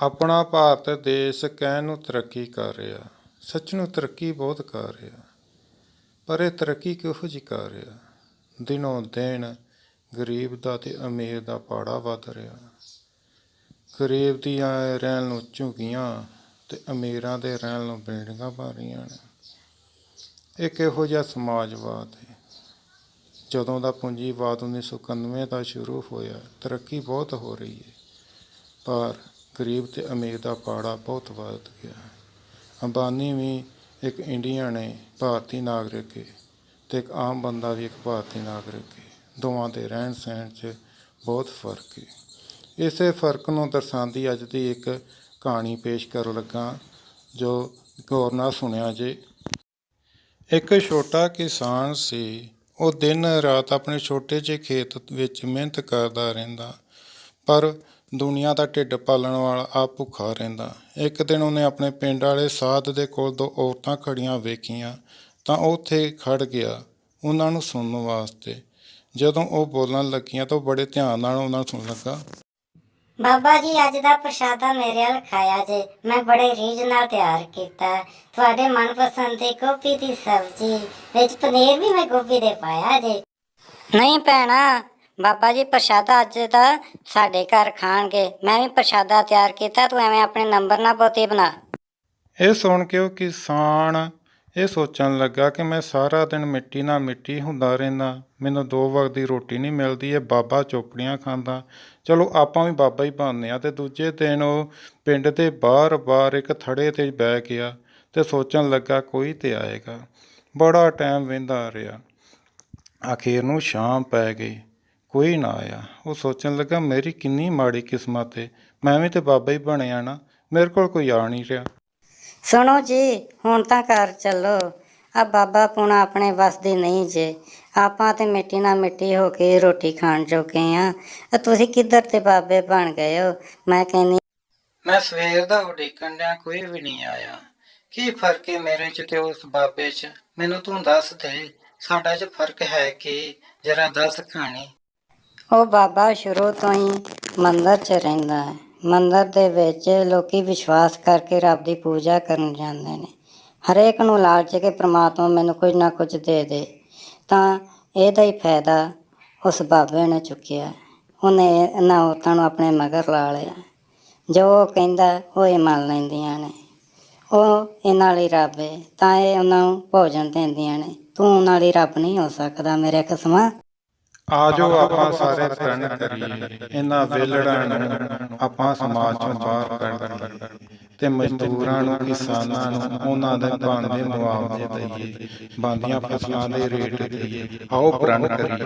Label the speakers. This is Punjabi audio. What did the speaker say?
Speaker 1: ਆਪਣਾ ਭਾਰਤ ਦੇਸ਼ ਕਹਿਣ ਨੂੰ ਤਰੱਕੀ ਕਰ ਰਿਹਾ, ਸੱਚ ਨੂੰ ਤਰੱਕੀ ਬਹੁਤ ਕਰ ਰਿਹਾ, ਪਰ ਇਹ ਤਰੱਕੀ ਕਿਹੋ ਜਿਹੀ ਕਰ ਰਿਹਾ? ਦਿਨੋਂ ਦਿਨ ਗਰੀਬ ਦਾ ਤੇ ਅਮੀਰ ਦਾ ਪਾੜਾ ਵੱਧ ਰਿਹਾ। ਗਰੀਬ ਦੀਆਂ ਰਹਿਣ ਨੂੰ ਝੁਕੀਆਂ ਤੇ ਅਮੀਰਾਂ ਦੇ ਰਹਿਣ ਨੂੰ ਬਿਲਡਿੰਗਾਂ ਬਣ ਰਹੀਆਂ ਨੇ। ਇਹ ਕਿਹੋ ਜਿਹਾ ਸਮਾਜਵਾਦ ਹੈ ਜਦੋਂ ਦਾ ਪੂੰਜੀਵਾਦ 1991 ਦਾ ਸ਼ੁਰੂ ਹੋਇਆ, ਤਰੱਕੀ ਬਹੁਤ ਹੋ ਰਹੀ ਹੈ ਪਰ ਗਰੀਬ ਤੇ ਅਮੀਰ ਦਾ ਪਾੜਾ ਬਹੁਤ ਵੱਧ ਗਿਆ ਹੈ। ਅੰਬਾਨੀ ਵੀ ਇੱਕ ਇੰਡੀਅਨ ਹੈ ਭਾਰਤੀ ਨਾਗਰਿਕ ਹੈ ਤੇ ਇੱਕ ਆਮ ਬੰਦਾ ਵੀ ਇੱਕ ਭਾਰਤੀ ਨਾਗਰਿਕ ਹੈ ਦੋਵਾਂ ਦੇ ਰਹਿਣ ਸਹਿਣ 'ਚ ਬਹੁਤ ਫ਼ਰਕ ਹੈ ਇਸੇ ਫ਼ਰਕ ਨੂੰ ਦਰਸਾਉਂਦੀ ਅੱਜ ਦੀ ਇੱਕ ਕਹਾਣੀ ਪੇਸ਼ ਕਰਨ ਲੱਗਾ, ਜੋ ਗੌਰ ਨਾਲ ਸੁਣਿਆ ਜੇ। ਇੱਕ ਛੋਟਾ ਕਿਸਾਨ ਸੀ, ਉਹ ਦਿਨ ਰਾਤ ਆਪਣੇ ਛੋਟੇ ਜਿਹੇ ਖੇਤ ਵਿੱਚ ਮਿਹਨਤ ਕਰਦਾ ਰਹਿੰਦਾ, ਪਰ ਦੁਨੀਆ ਦਾ ਢਿੱਡ ਪਾਲਣ ਵਾਲਾ ਆਪ ਭੁੱਖਾ ਰਹਿੰਦਾ। ਇੱਕ ਦਿਨ ਉਹਨੇ ਆਪਣੇ ਪਿੰਡ ਵਾਲੇ ਸਾਧ ਦੇ ਕੋਲ ਦੋ ਔਰਤਾਂ ਖੜੀਆਂ ਵੇਖੀਆਂ ਤਾਂ ਉਹ ਉੱਥੇ ਖੜ ਗਿਆ ਉਹਨਾਂ ਨੂੰ ਸੁਣਨ ਵਾਸਤੇ। ਜਦੋਂ ਉਹ ਬੋਲਣ ਲੱਗੀਆਂ ਤਾਂ ਉਹ ਬੜੇ ਧਿਆਨ ਨਾਲ ਉਹਨਾਂ ਨੂੰ ਸੁਣਨ ਲੱਗਾ।
Speaker 2: ਬਾਬਾ ਜੀ ਅੱਜ ਦਾ ਪ੍ਰਸ਼ਾਦਾ ਮੇਰੇ ਵੱਲ ਖਾਇਆ ਜੇ। ਮੈਂ ਬੜੇ ਰੀਝ ਨਾਲ ਤਿਆਰ ਕੀਤਾ। ਤੁਹਾਡੇ ਮਨਪਸੰਦ ਦੀ ਗੋਭੀ ਦੀ ਸਬਜ਼ੀ ਵਿੱਚ ਪਨੀਰ ਵੀ ਮੈਂ ਗੋਭੀ ਦੇ ਪਾਇਆ ਜੇ। ਨਹੀਂ ਭੈਣਾ ਬਾਬਾ ਜੀ, ਪ੍ਰਸ਼ਾਦਾ ਅੱਜ ਦਾ ਸਾਡੇ ਘਰ ਖਾਣਗੇ। ਮੈਂ ਵੀ ਪ੍ਰਸ਼ਾਦਾ ਤਿਆਰ ਕੀਤਾ, ਤੂੰ ਐਵੇਂ ਆਪਣੇ ਨੰਬਰ ਨਾ ਬਹੁਤੇ ਬਣਾ।
Speaker 1: ਇਹ ਸੁਣ ਕੇ ਉਹ ਕਿਸਾਨ ਇਹ ਸੋਚਣ ਲੱਗਾ ਕਿ ਮੈਂ ਸਾਰਾ ਦਿਨ ਮਿੱਟੀ ਨਾਲ ਮਿੱਟੀ ਹੁੰਦਾ ਰਹਿੰਦਾ, ਮੈਨੂੰ ਦੋ ਵਕਤ ਦੀ ਰੋਟੀ ਨਹੀਂ ਮਿਲਦੀ, ਇਹ ਬਾਬਾ ਚੋਪੜੀਆਂ ਖਾਂਦਾ। ਚਲੋ, ਆਪਾਂ ਵੀ ਬਾਬਾ ਹੀ ਬਣਦੇ ਆ ਤੇ ਦੂਜੇ ਦਿਨ ਉਹ ਪਿੰਡ ਦੇ ਬਾਹਰ-ਬਾਹਰ ਇੱਕ ਥੜੇ ਤੇ ਬਹਿ ਗਿਆ ਤੇ ਸੋਚਣ ਲੱਗਾ ਕੋਈ ਤੇ ਆਏਗਾ। ਬੜਾ ਟਾਈਮ ਵਹਿੰਦਾ ਰਿਹਾ। ਆਖੀਰ ਨੂੰ ਸ਼ਾਮ ਪੈ ਗਈ। ਕੋਈ ਨਾ ਆਇਆ। ਉਹ ਸੋਚਣ ਲੱਗਾ ਮੇਰੀ ਕਿੰਨੀ ਮਾੜੀ ਕਿਸਮਤ ਹੈ ਮੈਂ ਵੀ ਤੇ ਬਾਬਾ ਹੀ ਬਣਿਆ ਨਾ। ਮੇਰੇ ਕੋਲ ਕੋਈ ਆ ਨਹੀਂ ਰਿਹਾ।
Speaker 2: ਸੁਣੋ ਜੀ ਹੁਣ ਤਾਂ ਘਰ ਚੱਲੋ। ਆ ਬਾਬਾ ਪੁਣਾ ਆਪਣੇ ਵੱਸ ਦੀ ਨਹੀਂ ਜੇ। ਆਪਾਂ ਤੇ ਮਿੱਟੀ ਨਾਲ ਮਿੱਟੀ ਹੋ ਕੇ ਰੋਟੀ ਖਾਣ ਜੋਗੇ ਆ। ਆ ਤੁਸੀਂ ਕਿੱਧਰ ਤੇ ਬਾਬੇ ਬਣ ਗਏ ਹੋ? ਮੈਂ ਕਹਿੰਨੀ
Speaker 1: ਮੈਂ ਸਵੇਰ ਦਾ ਉਡੀਕਣ ਡਿਆ ਕੋਈ ਵੀ ਨਹੀਂ ਆਇਆ। ਕੀ ਫ਼ਰਕ ਹੈ ਮੇਰੇ ਚ ਤੇ ਉਸ ਬਾਬੇ ਚ? ਮੈਨੂੰ ਤੂੰ ਦੱਸ ਦੇ ਸਾਡਾ ਚ ਫ਼ਰਕ ਹੈ ਕੀ? ਜਰਾ ਦੱਸ ਕਹਾਣੀ।
Speaker 2: ਉਹ ਬਾਬਾ ਸ਼ੁਰੂ ਤੋਂ ਹੀ ਮੰਦਰ 'ਚ ਰਹਿੰਦਾ ਹੈ। ਮੰਦਰ ਦੇ ਵਿੱਚ ਲੋਕੀ ਵਿਸ਼ਵਾਸ ਕਰਕੇ ਰੱਬ ਦੀ ਪੂਜਾ ਕਰਨ ਜਾਂਦੇ ਨੇ। ਹਰੇਕ ਨੂੰ ਲਾਲਚ ਕੇ ਪ੍ਰਮਾਤਮਾ ਮੈਨੂੰ ਕੁਝ ਨਾ ਕੁਝ ਦੇ ਦੇ। ਤਾਂ ਇਹਦਾ ਹੀ ਫਾਇਦਾ ਉਸ ਬਾਬੇ ਨੇ ਚੁੱਕਿਆ। ਉਹਨੇ ਇਹਨਾਂ ਔਰਤਾਂ ਨੂੰ ਆਪਣੇ ਮਗਰ ਲਾ ਲਿਆ। ਜੋ ਉਹ ਕਹਿੰਦਾ, ਉਹ ਇਹ ਮੰਨ ਲੈਂਦੀਆਂ ਨੇ। ਉਹ ਇਹਨਾਂ ਲਈ ਰੱਬ ਹੈ ਤਾਂ ਇਹ ਉਹਨਾਂ ਨੂੰ ਭੋਜਨ ਦਿੰਦੀਆਂ ਨੇ। ਤੂੰ ਉਹਨਾਂ ਲਈ ਰੱਬ ਨਹੀਂ ਹੋ ਸਕਦਾ, ਮੇਰੇ ਕਿਸਮਾ।
Speaker 1: ਆਜੋ ਆਪਾਂ ਸਾਰੇ ਪ੍ਰਣ ਕਰੀਏ। ਇਹਨਾਂ ਵੇਲੜਾਂ ਨੂੰ ਆਪਾਂ ਸਮਾਜ ਚੋਂ ਬਾਹਰ ਕੱਢੀਏ ਤੇ ਮਜ਼ਦੂਰਾਂ ਨੂੰ ਕਿਸਾਨਾਂ ਨੂੰ ਉਹਨਾਂ ਦੇ ਬਣਦੇ ਮੁਆਵਜ਼ੇ ਦਈਏ। ਬਣਦੀਆਂ ਫਸਲਾਂ ਦੇ ਰੇਟ ਦਈਏ। ਆਓ ਪ੍ਰਣ ਕਰੀਏ।